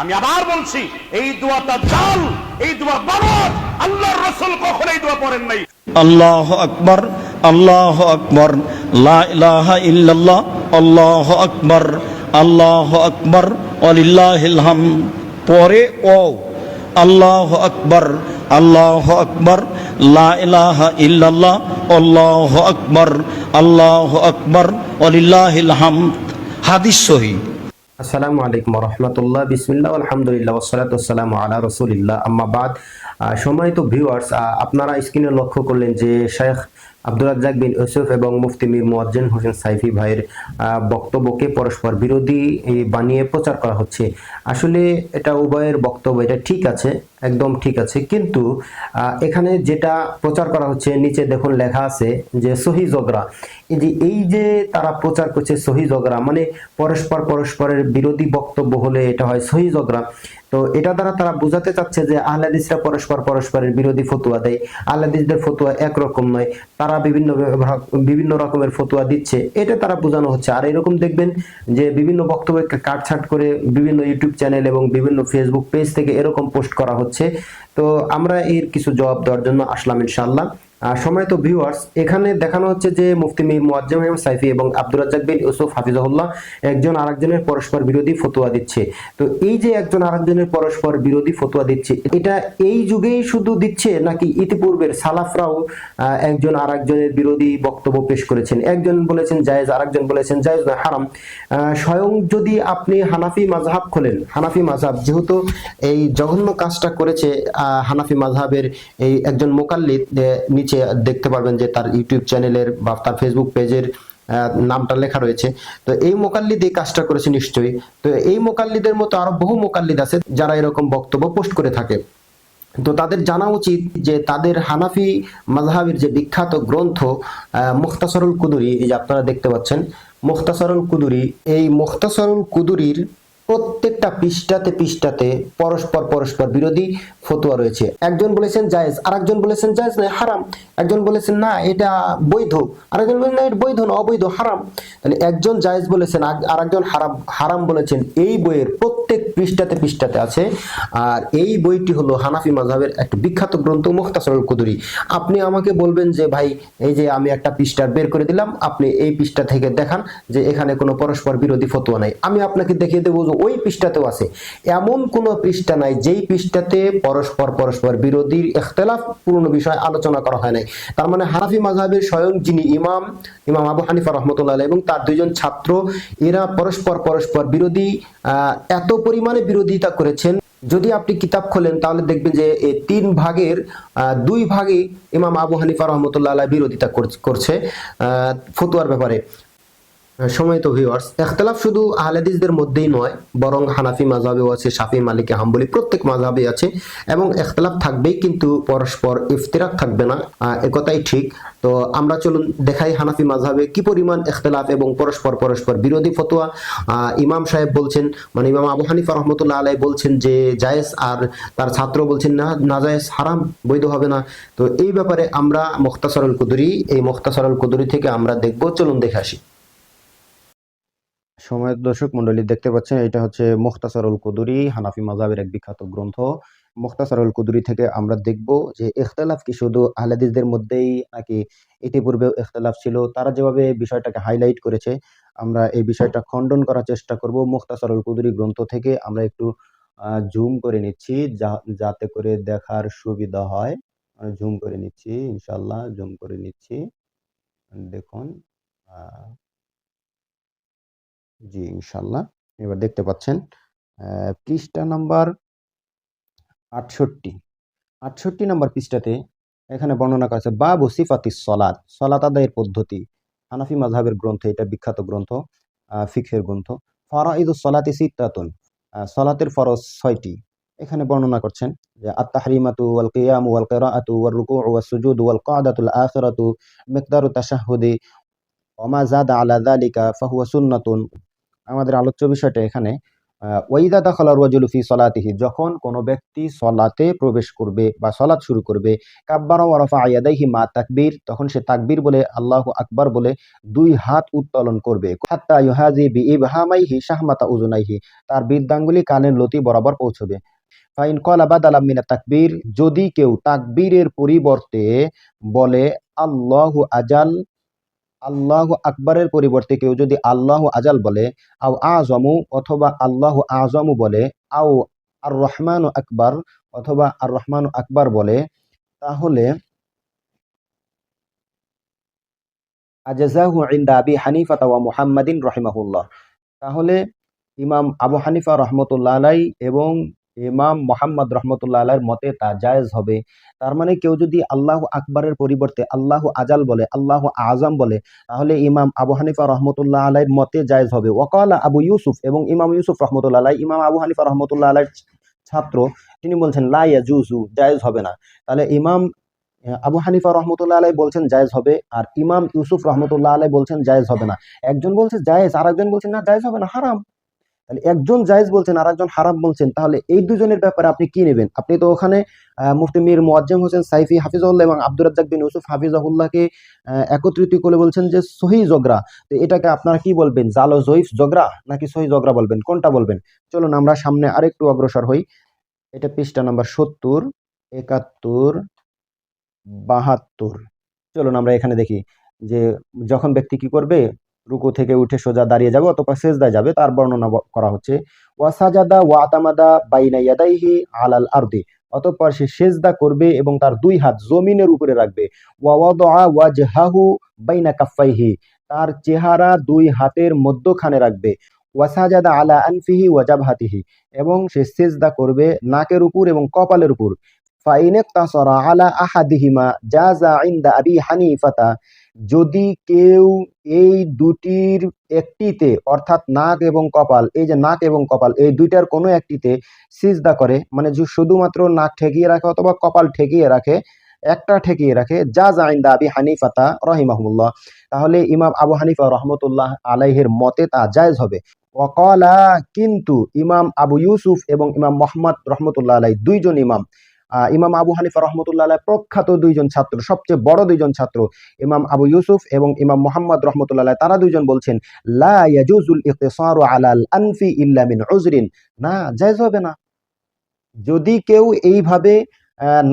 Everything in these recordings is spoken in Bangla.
আমি আবার বলছি, এই দোয়াটা জাল, এই দোয়া বাবার আল্লাহর রাসূল কখনো এই দোয়া পড়েন নাই। ইল্লাল্লাহ, আল্লাহ আকবর আল্লাহ আকবর অলিল্লাহিল হাম পরে ও আল্লাহ আকবর আল্লাহ আকবর লাহ আল্লাহ আকবর আল্লাহ আকবর অলিল্লাহিল হাম হাদিস সহি। আসসালামু আলাইকুম রহমতুল্লাহ বিসমিল্লা আলহামদুলিল্লাহ ওসালাত আসসালামু আলা রসুলিল্লাহ। আম্মাবাদ সময় তো ভিউয়ার্স আপনারা স্ক্রিনে লক্ষ্য করলেন যে শেখ আব্দুল রাজ্জাক বিন ইউসুফ এবং মুফতি মীর মুয়াজ্জিন হোসেন সাইফি ভাইয়ের বক্তব্যকে পরস্পর বিরোধী বানিয়ে প্রচার করা হচ্ছে। আসলে এটা উভয়ের বক্তব্য, এটা ঠিক আছে, একদম ঠিক আছে। কিন্তু এখানে যেটা প্রচার করা হচ্ছে, নিচে দেখুন লেখা আছে যে সহি জগরা। এই যে এই যে তারা প্রচার করছে সহি জগরা মানে পরস্পর পরস্পরের বিরোধী বক্তব্য হলে এটা হয় সহি জগরা। তো এটা দ্বারা তারা বোঝাতে চাচ্ছে যে আহলাদিসরা পরস্পর পরস্পরের বিরোধী ফতুয়া দেয়। আহলাদিসদের ফতুয়া একরকম নয়, তারা বিভিন্ন বিভিন্ন রকমের ফতুয়া দিচ্ছে। এটা তারা বোঝানো হচ্ছে। আর এরকম দেখবেন যে বিভিন্ন বক্তব্য কাটছাট করে বিভিন্ন ইউটিউব চ্যানেল এবং বিভিন্ন ফেসবুক পেজ থেকে এরকম পোস্ট করা হচ্ছে। তো আমরা এর কিছু জবাব দেওয়ার জন্য আসলাম ইনশাআল্লাহ। সময় তো ভিউয়ার্স এখানে দেখানো হচ্ছে যে মুফতি মীর মুয়াজ্জম আহমদ সাইফি এবং আব্দুর রাজ্জাক বিন ইউসুফ হাফিজাহুল্লাহ একজন আরেকজনের পরস্পর বিরোধী ফতোয়া দিচ্ছে। তো এই যে একজন আরেকজনের পরস্পর বিরোধী ফতোয়া দিচ্ছে এটা এই যুগেই শুধু দিচ্ছে নাকি ইতিপূর্বের সালাফরাও একজন আরেকজনের বিরোধী বক্তব্য পেশ করেছেন? একজন বলেছেন জায়েজ আরেকজন বলেছেন জায়েজ না হারাম। স্বয়ং যদি আপনি হানাফি মাযহাব খোলেন হানাফি মাযহাব যেহেতু এই জঘন্য কাজটা করেছে হানাফি মাযহাবের এই একজন মোকাল্লিদ আহ, নিচে দেখতে পারবেন যে তার ইউটিউব চ্যানেলের বা তার ফেসবুক পেজের নামটা লেখা রয়েছে। তো এই মোকাল্লিদ এই কাজটা করেছে নিশ্চয়ই। তো এই মোকাল্লিদের মতো আরও বহু মোকাল্লিদ আছে যারা এরকম বক্তব্য পোস্ট করে থাকে। তো তাদের জানা উচিত যে তাদের হানাফি মাযহাবের যে বিখ্যাত গ্রন্থ মুখতাসরুল কুদুরি, এই যে আপনারা দেখতে পাচ্ছেন, মুখতাসরুল কুদুরি, এই মুখতাসরুল কুদুরির প্রত্যেকটা পৃষ্ঠাতে পৃষ্ঠাতে পরস্পর পরস্পর বিরোধী ফতোয়া রয়েছে। একজন বলেছেন জায়েজ, আরেকজন বলেছেন জায়েজ নয়, হারাম। একজন বলেছেন, না, এটা বৈধ। আরেকজন বলেছেন, না, এটা বৈধ না অবৈধ, হারাম। তাহলে একজন জায়েজ বলেছেন আর- আরেকজন হারাম হারাম বলেছেন, এই বইয়ের প্রত্যেক পৃষ্ঠাতে পৃষ্ঠাতে আছে। আর এই বইটি হলো হানাফি মাযহাবের একটা বিখ্যাত গ্রন্থ, মুখতাসরুল কুদুরি। আপনি আমাকে বলবেন যে, ভাই, এই যে আমি একটা পৃষ্ঠা বের করে দিলাম, আপনি এই পৃষ্ঠা থেকে দেখান যে এখানে কোনো পরস্পর বিরোধী ফতোয়া নাই। আমি আপনাকে দেখিয়ে দেবো ওই পৃষ্ঠাতেও আছে। এমন কোনো পৃষ্ঠা নাই, যেই পৃষ্ঠাতে পরস্পর পরস্পর বিরোধী ইখতলাফ পূর্ণ বিষয় আলোচনা করা হয় নাই। তার মানে হানাফি মাযহাবের স্বয়ং যিনি ইমাম ইমাম আবু হানিফা রহমতুল্লাহ এবং তার দুইজন ছাত্র, এরা পরস্পর পরস্পর বিরোধী এত পরিমাণে বিরোধিতা করেছেন। যদি আপনি কিতাব খোলেন, তাহলে দেখবেন যে এই তিন ভাগের দুই ভাগে ইমাম আবু হানিফা রহমতুল্লাহ বিরোধিতা করছে- ফতুয়ার ব্যাপারে। সময় তো ভিউয়ার্স ইখতলাফ শুধু আহলাদিসদের মধ্যেই নয়, বরং হানাফি মাযহাবেও আছে, শাফি, মালিকি, হাম্বলি, প্রত্যেক মাযহাবে আছে, এবং ইখতলাফ থাকবেই, কিন্তু পরস্পর ইফতিরাক থাকবে না। একথাই ঠিক। তো আমরা চলুন দেখাই হানাফি মাযহাবে কি পরিমাণ ইখতলাফ এবং পরস্পর পরস্পর বিরোধী ফতোয়া। ইমাম সাহেব বলছেন মানে ইমাম আবু হানিফা রহমতুল্লাহ আলাই বলছেন যে জায়েজ, আর তার ছাত্র বলছেন, না নাজায়েজ হারাম, বৈধ হবে না। তো এই ব্যাপারে আমরা মুখতাসরুল কুদুরি, এই মুখতাসরুল কুদুরি থেকে আমরা দেখব। চলুন দেখে আসি। সময় দর্শক মন্ডলী দেখতে পাচ্ছেন, এটা হচ্ছে মুখতাসারুল কুদুরি, হানাফি মাযহাবের এক বিখ্যাত গ্রন্থ। মুখতাসারুল কুদুরি থেকে আমরা দেখব যে ইখতিলাফ কি শুধু আহলাদিসদের মধ্যেই নাকি ইতিপূর্বেও ইখতিলাফ ছিল? তারা যেভাবে বিষয়টাকে হাইলাইট করেছে, আমরা এই বিষয়টা খণ্ডন করার চেষ্টা করব মুখতাসারুল কুদুরি গ্রন্থ থেকে। আমরা একটু জুম করে নিচ্ছি যাতে করে দেখার সুবিধা হয়। জুম করে নিচ্ছি ইনশাল্লাহ জুম করে নিচ্ছি। দেখুন জি, ইনশাল্লাহ। এবার দেখতে পাচ্ছেন পৃষ্ঠা নাম্বার আটষট্টি। আটষট্টি নাম্বার পৃষ্ঠাতে এখানে বর্ণনা করা আছে, বাবু সিফাতি সলাত সলাত আদায়ের পদ্ধতি। হানাফি মাযহাবের গ্রন্থ, এটা বিখ্যাত গ্রন্থ ফিকহের গ্রন্থ। ফারাইদু সলাতি সিত্তাতুন সলাতের ফরজ ছয়টি। এখানে বর্ণনা করছেন যে, আত-তাহরিমাতু ওয়াল কিয়ামু ওয়াল কিরাআতু ওয়ার রুকুউ ওয়াস সুজুদু ওয়াল কাদাতুল আখিরাতু মিকদারু তাশাহুদি ওমা জাদা আলা যালিকা ফাহুয়া সুন্নাতুন আমাদের আলোচ্য বিষয়টা এখানে ওয়াইদা দাখালা রাজুলু ফি সলাতিহি, যখন কোনো ব্যক্তি সলাতে প্রবেশ করবে বা সলাত শুরু করবে, কাব্বারা ওয়া রাফা ইয়াদাইহি মা তাকবীর, তখন সে তাকবীর বলে আল্লাহ আকবার বলে দুই হাত উত্তোলন করবে। হাত্তা ইউহাজি বি ইবহামাইহি শাহমাতা উজুনাইহি তার বৃদ্ধাঙ্গুলি কানের লতি বরাবর পৌঁছবে। ফাইন কলা বাদালাম মিনা তাকবীর, যদি কেউ তাকবীরের পরিবর্তে বলে আল্লাহু আজাল আল্লাহু আকবরের পরিবর্তে কেউ যদি আল্লাহ আজাল বলে, আও আজমু অথবা আল্লাহ আজমু বলে, আও আর রহমান আকবর অথবা আর রহমান আকবর বলে, তাহলে আজাজাহু ইনদা আবি হানিফা তাওয়া মুহাম্মাদিন রহিমাহুল্লাহ। তাহলে ইমাম আবু হানিফা রহমতুল্লাহ আলাই এবং ইমাম মোহাম্মদ রহমতুল্লাহ আলাইয়ের মতে তা জায়েজ হবে। তার মানে কেউ যদি আল্লাহ আকবরের পরিবর্তে আল্লাহ আজাল বলে, আল্লাহ আজম বলে, তাহলে ইমাম আবু হানিফা রহমতুল্লাহ আলাইয়ের মতে জায়েজ হবে। ওকালা আবু ইউসুফ এবং ইমাম ইউসুফ রহমতুল্লাহ আলাই ইমাম আবু হানিফা রহমতুল্লাহ আলাইয়ের ছাত্র, তিনি বলছেন লাইয়া জুজু জায়েজ হবে না। তাহলে ইমাম আবু হানিফা রহমতুল্লাহ আলাই বলছেন জায়েজ হবে, আর ইমাম ইউসুফ রহমতুল্লাহ আলাই বলছেন জায়েজ হবে না। একজন বলছে জায়েজ আর একজন বলছেন না, জায়েজ হবে না, হারাম। তাহলে একজন জায়েজ বলছেন আর একজন হারাম বলছেন, তাহলে এই দুজনের ব্যাপারে আপনি কি নেবেন? আপনি তো ওখানে মুফতি মীর মোয়াজ্জেম হোসেন সাইফি হাফিজাউল্লাহ এবং আব্দুর রাজ্জাক বিন ইউসুফ হাফিজাহুল্লাহকে একত্রিত করে বলছেন যে সহি জগরা। তো এটাকে আপনারা কি বলবেন, জালো জয়ীফ জগরা নাকি সহি জগরা বলবেন, কোনটা বলবেন? চলুন আমরা সামনে আরেকটু অগ্রসর হই। এটা পৃষ্ঠা নাম্বার সত্তর, একাত্তর, বাহাত্তর। চলুন আমরা এখানে দেখি যে যখন ব্যক্তি কি করবে রুকু থেকে উঠে সোজা দাঁড়িয়ে যাবে অথবা সেজদায় যাবে, তার বর্ণনা করা হচ্ছে, ওয়া সাজাদা ওয়া আতামাদা বাইনা ইয়াদাইহি আলাল আরদি অতঃপর সে সেজদা করবে এবং তার দুই হাত জমিনের উপরে রাখবে, ওয়া ওয়াদা ওয়াজহাহু বাইনা কাফাইহি তার চেহারা দুই হাতের মধ্যখানে রাখবে, ওয়া সাজাদা আলা আনফিহি ওয়া জাবহাতিহি এবং সে সেজদা করবে নাকের উপর এবং কপালের উপর ফাইন ইকতাসারা আলা আহাদিহিমা জাযা ইনদা আবি হানিফাতা যদি কেউ এই দুটির একটিতে, অর্থাৎ নাক এবং কপাল, এই যে নাক এবং কপাল, এই দুইটার কোনো একটিতে সিজদা করে মানে শুধুমাত্র নাক ঠেকিয়ে রাখে অথবা কপাল ঠেকিয়ে রাখে, একটা ঠেকিয়ে রাখে, যা জাইন্দা আবি হানিফাতা রহিমাহুল্লাহ তাহলে ইমাম আবু হানিফা রহমতুল্লাহ আলাইহের মতে তা জায়েজ হবে। ওয়াকালা, কিন্তু ইমাম আবু ইউসুফ এবং ইমাম মোহাম্মদ রহমতুল্লাহ আলাই দুইজন ইমাম। ইমাম আবু হানিফা রহমতুল্লাহ প্রখ্যাত দুইজন ছাত্র, সবচেয়ে বড় দুইজন ছাত্র, ইমাম আবু ইউসুফ এবং ইমাম মোহাম্মদ রহমতুল্লাহ তারা দুইজন বলছেন, লা ইয়াজুজুল আনফি না, জায়েজ হবে না। যদি কেউ এইভাবে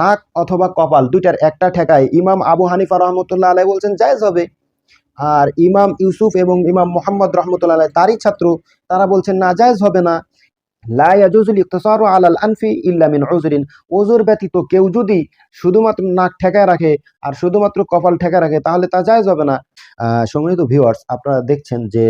নাক অথবা কপাল দুইটার একটা ঠেকায় ইমাম আবু হানিফা রহমতুল্লাহ আলাই বলছেন, জায়েজ হবে। আর ইমাম ইউসুফ এবং ইমাম মোহাম্মদ রহমতুল্লাহ তারই ছাত্র, তারা বলছেন, না, জায়েজ হবে না। আলাল আনফি ইল্লামিন ব্যতীত কেউ যদি শুধুমাত্র নাক ঠেকায় রাখে আর শুধুমাত্র কপাল ঠেকায় রাখে, তাহলে তা যায় হবে না। সম্মানিত ভিউয়ার্স আপনারা দেখছেন যে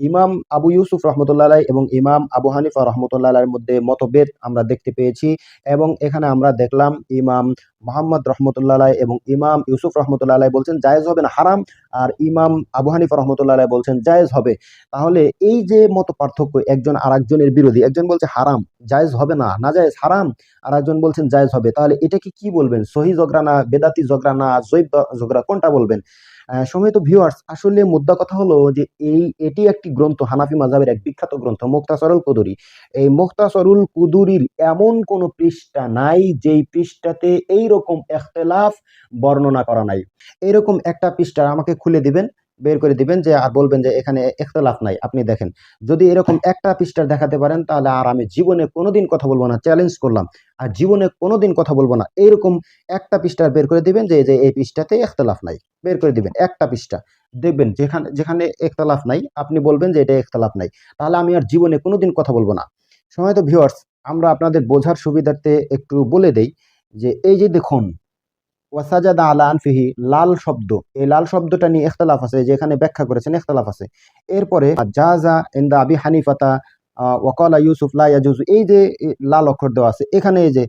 ইমাম আবু ইউসুফ রহমতুল্লাহ এবং ইমাম আবু হানিফা রহমতুল্লাহ মধ্যে মতভেদ আমরা দেখতে পেয়েছি এবং এখানে আমরা দেখলাম ইমাম মোহাম্মদ রহমতুল্লাহ এবং ইমাম ইউসুফ রহমতুল্লাহ বলছেন, জায়েজ হবে না, হারাম। আর ইমাম আবু হানিফা রহমতুল্লাহ বলছেন, জায়েজ হবে। তাহলে এই যে মত পার্থক্য, একজন আর একজনের বিরোধী, একজন বলছে হারাম, জায়েজ হবে না। না জায়েজ, হারাম। আর একজন বলছেন, জায়েজ হবে। তাহলে এটাকে কি বলবেন? সহি জগরা না, বেদাতি জগরা না, জৈব জগরা কোনটা বলবেন? সম্মানিত ভিউয়ার্স আসলে মুদ্রা কথা হলো যে এই, এটি একটি গ্রন্থ, হানাফি মাজাবের এক বিখ্যাত গ্রন্থ, মুক্তাসরুল কুদুরি। এই মুক্তাসরুল কুদুরির এমন কোন পৃষ্ঠা নাই, যেই পৃষ্ঠাতে এই রকম এখতলাফ বর্ণনা করা নাই। এরকম একটা পৃষ্ঠা আমাকে খুলে দিবেন। বের করে দিবেন যে, আর বলবেন যে, এখানে এখতলাফ নাই। আপনি দেখেন, যদি এরকম একটা পৃষ্ঠার দেখাতে পারেন, তাহলে আর আমি জীবনে কোনোদিন কথা বলব না চ্যালেঞ্জ করলাম। আর জীবনে কোনোদিন কথা বলব না। এইরকম একটা পৃষ্ঠার বের করে দিবেন যে এই পৃষ্ঠাতে এখতলাফ নাই। বের করে দিবেন, একটা পৃষ্ঠা। দেখবেন, যেখানে যেখানে একতলাফ নাই, আপনি বলবেন যে, এটা একতলাফ নাই। তাহলে আমি আর জীবনে কোনোদিন কথা বলব না। সময় তো ভিউয়ার্স আমরা আপনাদের বোঝার সুবিধার্থে একটু বলে দেই যে, এই যে দেখুন ওয়াসাজাদা আলা আনফিহি, লাল শব্দ। এই লাল শব্দটা নিয়ে ইখতলাফ আছে, যেখানে ব্যাখ্যা করেছেন ইখতলাফ আছে। এরপরে জাজা ইনদা আবি হানিফাতা ওয়াকালা ইউসুফ লা ইয়াজুজু এই যে লাল অক্ষর দেওয়া আছে। এখানে এই যে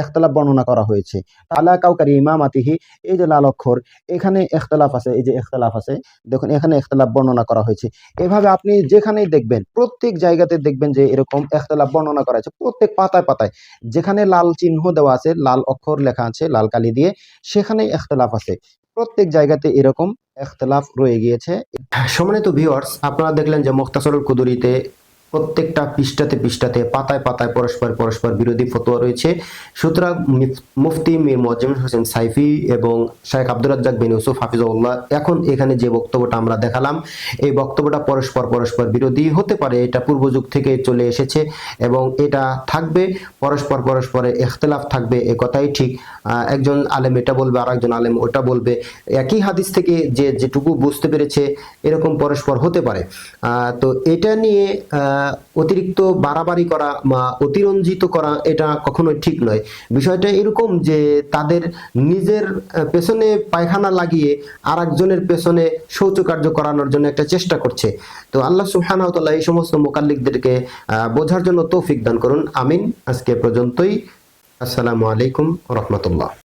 আহ, বর্ণনা করা হয়েছে। আলা কাউকারি ইমামাতিহি এই যে লাল অক্ষর এখানে ইখতলাফ আছে এই যে ইখতলাফ আছে দেখুন এখানে ইখতলাফ বর্ণনা করা হয়েছে। এভাবে আপনি যেখানেই দেখবেন প্রত্যেক জায়গাতে দেখবেন যে এরকম ইখতলাফ বর্ণনা করা আছে প্রত্যেক পাতায় পাতায়। যেখানে লাল চিহ্ন দেওয়া আছে লাল অক্ষর লেখা আছে লাল কালি দিয়ে সেখানে এখতলাফ আছে। প্রত্যেক জায়গাতে এরকম এখতলাফ রয়ে গিয়েছে। সম্মানিত ভিউয়ার্স আপনারা দেখলেন যে মুখতাসরুল কুদুরিতে প্রত্যেকটা পৃষ্ঠাতে পৃষ্ঠাতে, পাতায় পাতায় পরস্পর পরস্পর বিরোধী ফতোয়া রয়েছে। সুতরাং মুফতি মীর মোয়াজ্জেম হোসেন সাইফি এবং শেখ আব্দুর রাজ্জাক বিন ইউসুফ হাফিজউল্লাহ এখন এখানে যে বক্তব্যটা আমরা দেখালাম, এই বক্তব্যটা পরস্পর পরস্পর বিরোধী হতে পারে, এটা পূর্বযুগ থেকে চলে এসেছে এবং এটা থাকবে, পরস্পর পরস্পরে ইখতলাফ থাকবে, এ কথাই ঠিক। একজন আলেম এটা বলবে আর একজন আলেম ওটা বলবে। একই হাদিস থেকে যে যেটুকু বুঝতে পেরেছে, এরকম পরস্পর হতে পারে। তো এটা নিয়ে অতিরিক্ত বাড়াবাড়ি করা বা অতিরঞ্জিত করা এটা কখনোই ঠিক নয়। বিষয়টা এরকম যে তাদের নিজের পেছনে পায়খানা লাগিয়ে আর একজনের পেছনে শৌচকার্য করানোর জন্য একটা চেষ্টা করছে। তো আল্লাহ সুবহানাহু এই সমস্ত মোকাল্লিকদেরকে বোঝার জন্য তৌফিক দান করুন। আমিন। আজকে পর্যন্তই। আসসালামু আলাইকুম রহমতুল্লাহ।